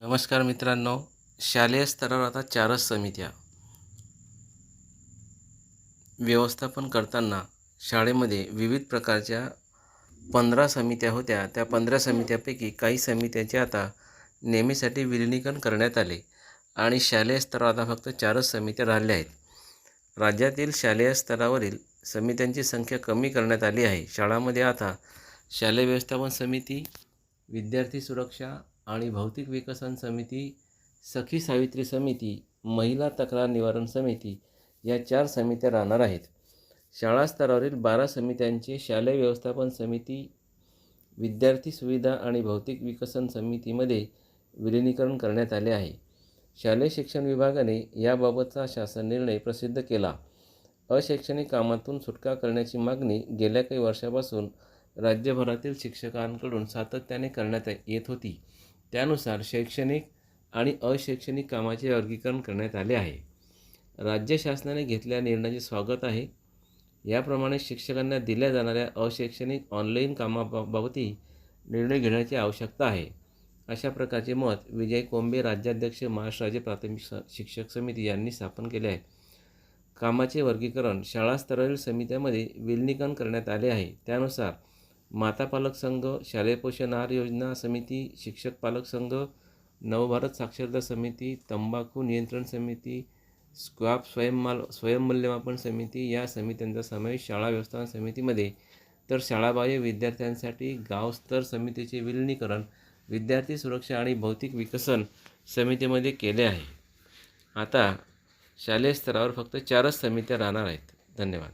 नमस्कार मित्रांनो शालेय स्तरावर आता चारच समित्या. व्यवस्थापन करताना शाळेमध्ये विविध प्रकारच्या पंधरा समित्या होत्या. त्या पंधरा समित्यापैकी काही समित्याचे आता नेहमीसाठी विलिनीकरण करण्यात आले आणि शालेय स्तरावर आता फक्त चारच समित्या राहिल्या आहेत. राज्यातील शालेय स्तरावरील समित्यांची संख्या कमी करण्यात आली आहे. शाळांमध्ये आता शालेय व्यवस्थापन समिती विद्यार्थी सुरक्षा आणि भौतिक विकसन समिती सखी सावित्री समिती महिला तक्रार निवारण समिती या चार समित्या राहणार आहेत. शाळा स्तरावरील बारा समित्यांचे शालेय व्यवस्थापन समिती विद्यार्थी सुविधा आणि भौतिक विकसन समितीमध्ये विलिनीकरण करण्यात आले आहे. शालेय शिक्षण विभागाने याबाबतचा शासन निर्णय प्रसिद्ध केला. अशैक्षणिक कामातून सुटका करण्याची मागणी गेल्या काही वर्षापासून राज्यभरातील शिक्षकांकडून सातत्याने करण्यात येत होती. त्यानुसार शैक्षणिक आणि अशैक्षणिक कामाचे वर्गीकरण करण्यात आले आहे. राज्य शासनाने घेतलेल्या निर्णयाचे स्वागत आहे. याप्रमाणे शिक्षकांना दिल्या जाणाऱ्या अशैक्षणिक ऑनलाईन कामाबाबतही निर्णय घेण्याची आवश्यकता आहे. अशा प्रकारचे मत विजय कोंबे राज्याध्यक्ष महाराष्ट्र राज्य प्राथमिक स शिक्षक समिती यांनी स्थापन केले आहे. कामाचे वर्गीकरण शाळास्तरावरील समित्यामध्ये विलिनीकरण करण्यात आले आहे. त्यानुसार माता पालक संघ शालेय पोषण आहार योजना समिती शिक्षक पालक संघ नवभारत साक्षरता समिती तंबाखू नियंत्रण समिती स्क्वॅप स्वयंमाल स्वयंमूल्यमापन समिती या समित्यांचा समावेश शाळा व्यवस्थापन समितीमध्ये. तर शाळाबाह्य विद्यार्थ्यांसाठी गावस्तर समितीचे विलिनीकरण विद्यार्थी सुरक्षा आणि भौतिक विकसन समितीमध्ये केले आहे. आता शालेय स्तरावर फक्त चारच समित्या राहणार आहेत. धन्यवाद.